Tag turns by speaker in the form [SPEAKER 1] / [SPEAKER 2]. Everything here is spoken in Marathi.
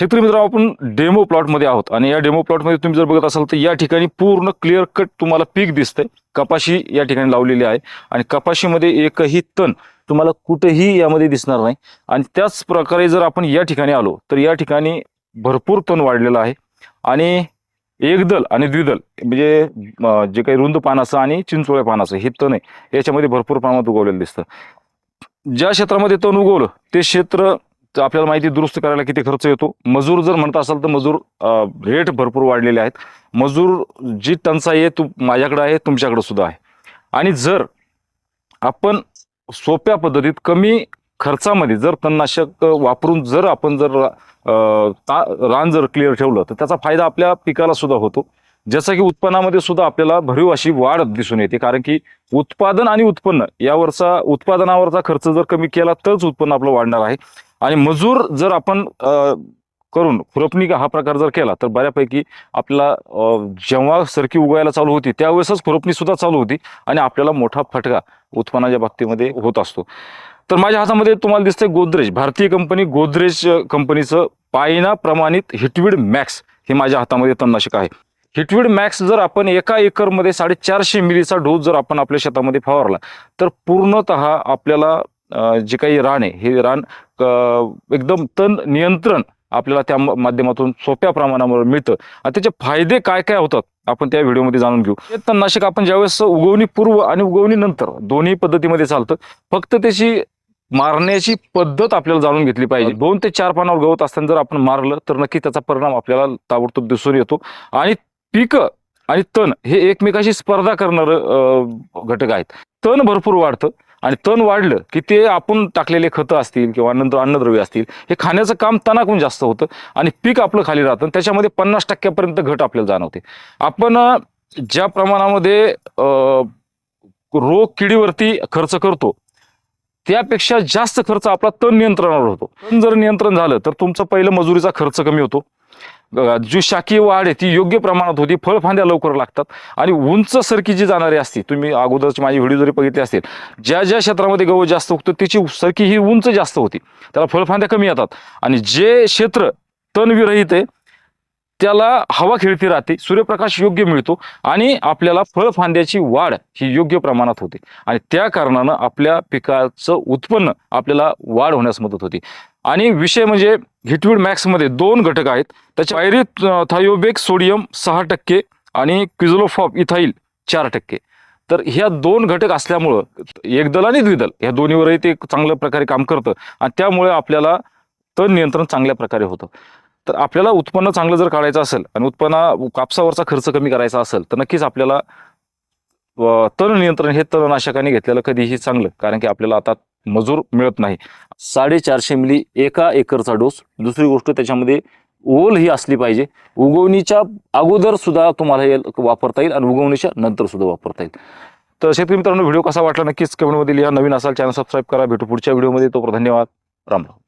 [SPEAKER 1] शेतकरी मित्र आपण डेमो प्लॉटमध्ये आहोत. आणि या डेमो प्लॉटमध्ये तुम्ही जर बघत असाल तर या ठिकाणी पूर्ण क्लिअर कट तुम्हाला पीक दिसतंय. कपाशी या ठिकाणी लावलेली आहे. आणि कपाशीमध्ये एकही तण तुम्हाला कुठेही यामध्ये दिसणार नाही. आणि त्याच प्रकारे जर आपण या ठिकाणी आलो तर या ठिकाणी भरपूर तण वाढलेलं आहे. आणि एकदल आणि द्विदल म्हणजे जे काही रुंद पानाचं आणि चिंचोळ्या पानाचं हे तण आहे याच्यामध्ये भरपूर प्रमाणात उगवलेलं दिसतं. ज्या क्षेत्रामध्ये तण उगवलं ते क्षेत्र तर आपल्याला माहिती दुरुस्त करायला किती खर्च येतो. मजूर जर म्हणत असाल तर मजूर रेट भरपूर वाढलेले आहेत. मजूर जी टंचाई आहे तू माझ्याकडे आहे तुमच्याकडे सुद्धा आहे. आणि जर आपण सोप्या पद्धतीत कमी खर्चामध्ये जर तणनाशक वापरून जर आपण जर ता- रान जर क्लिअर ठेवलं तर त्याचा फायदा आपल्या पिकाला सुद्धा होतो. जसं की उत्पन्नामध्ये सुद्धा आपल्याला भरीव अशी वाढ दिसून येते कारण की उत्पादन आणि उत्पन्न यावरचा उत्पादनावरचा खर्च जर कमी केला तरच उत्पन्न आपलं वाढणार आहे. आणि मजूर जर आपण करून खुरपणी हा प्रकार जर केला तर बऱ्यापैकी आपला जेव्हा सरकी उगायला चालू होती त्यावेळेसच खुरपणी सुद्धा चालू होती आणि आपल्याला मोठा फटका उत्पन्नाच्या बाबतीमध्ये होत असतो. तर माझ्या हातामध्ये तुम्हाला दिसतंय गोदरेज भारतीय कंपनी गोदरेज कंपनीचं पायना प्रमाणित हिटविड मॅक्स हे माझ्या हातामध्ये तणनाशक आहे. हिटविड मॅक्स जर आपण एका एकरमध्ये साडेचारशे मिलीचा डोस जर आपण आपल्या शेतामध्ये फवारला तर पूर्णतः आपल्याला जे काही रान आहे हे रान एकदम तण नियंत्रण आपल्याला त्या माध्यमातून सोप्या प्रमाणावर मिळतं. आणि त्याचे फायदे काय काय होतात आपण त्या व्हिडिओमध्ये जाणून घेऊ. हे तणनाशक आपण ज्यावेळेस उगवणी पूर्व आणि उगवणी नंतर दोन्ही पद्धतीमध्ये चालतं फक्त त्याची मारण्याची पद्धत आपल्याला जाणून घेतली पाहिजे. दोन ते चार पानावर गवत असताना जर आपण मारलं तर नक्की त्याचा परिणाम आपल्याला ताबडतोब दिसून येतो. आणि पीक आणि तण हे एकमेकाशी स्पर्धा करणारं घटक आहेत. तण भरपूर वाढतं. आणि तण वाढलं की ते आपण टाकलेले खतं असतील किंवा नंतर अन्नद्रव्य असतील हे खाण्याचं काम तणाकून जास्त होतं आणि पीक आपलं खाली राहतं आणि त्याच्यामध्ये पन्नास टक्क्यापर्यंत घट आपल्याला जाणवते. आपण ज्या प्रमाणामध्ये अं, रोग किडीवरती खर्च करतो त्यापेक्षा जास्त खर्च आपला तण नियंत्रणावर होतो. तण जर नियंत्रण झालं तर तुमचा पहिलं मजुरीचा खर्च कमी होतो. जी शाकीय वाढ आहे ती योग्य प्रमाणात होती. फळफांद्या लवकर लागतात. आणि उंच सरकी जी जाणारी असते तुम्ही अगोदरची माझी व्हिडिओ जरी बघितली असतील ज्या ज्या क्षेत्रामध्ये गवत जास्त उगतो त्याची सरकी ही उंच जास्त होती. त्याला फळफांद्या कमी येतात. आणि जे क्षेत्र तणविरहित आहे त्याला हवा खेळती राहते सूर्यप्रकाश योग्य मिळतो आणि आपल्याला फळफांद्याची वाढ ही योग्य प्रमाणात होते. आणि त्या कारणानं आपल्या पिकाचं उत्पन्न आपल्याला वाढ होण्यास मदत होते. आणि विषय म्हणजे हिटविड मॅक्समध्ये दोन घटक आहेत. त्याच्या पायरी थायोबेक सोडियम सहा टक्के आणि क्विझोलोफॉप इथाईल चार टक्के. तर ह्या दोन घटक असल्यामुळं एकदल आणि द्विदल ह्या दोन्हीवरही ते चांगल्या प्रकारे काम करतं आणि त्यामुळे आपल्याला तण नियंत्रण चांगल्या प्रकारे होतं. तर आपल्याला उत्पन्न चांगलं जर काढायचं असेल आणि उत्पन्न कापसावरचा खर्च कमी करायचा असेल तर नक्कीच आपल्याला तण नियंत्रण हे तणनाशकाने घेतलेलं कधीही चांगलं कारण की आपल्याला आता मजूर मिळत नाही. साडेचारशे मिली एका एकरचा डोस. दुसरी गोष्ट त्याच्यामध्ये ओल ही असली पाहिजे. उगवणीच्या अगोदर सुद्धा तुम्हाला हे वापरता येईल आणि उगवणीच्या नंतर सुद्धा वापरता येईल. तर शेतकरी मित्रांनो व्हिडिओ कसा वाटला नक्कीच कमेंटमध्ये लिहा. नवीन असाल चॅनल सबस्क्राईब करा. भेटू पुढच्या व्हिडिओमध्ये. तो धन्यवाद. राम राम.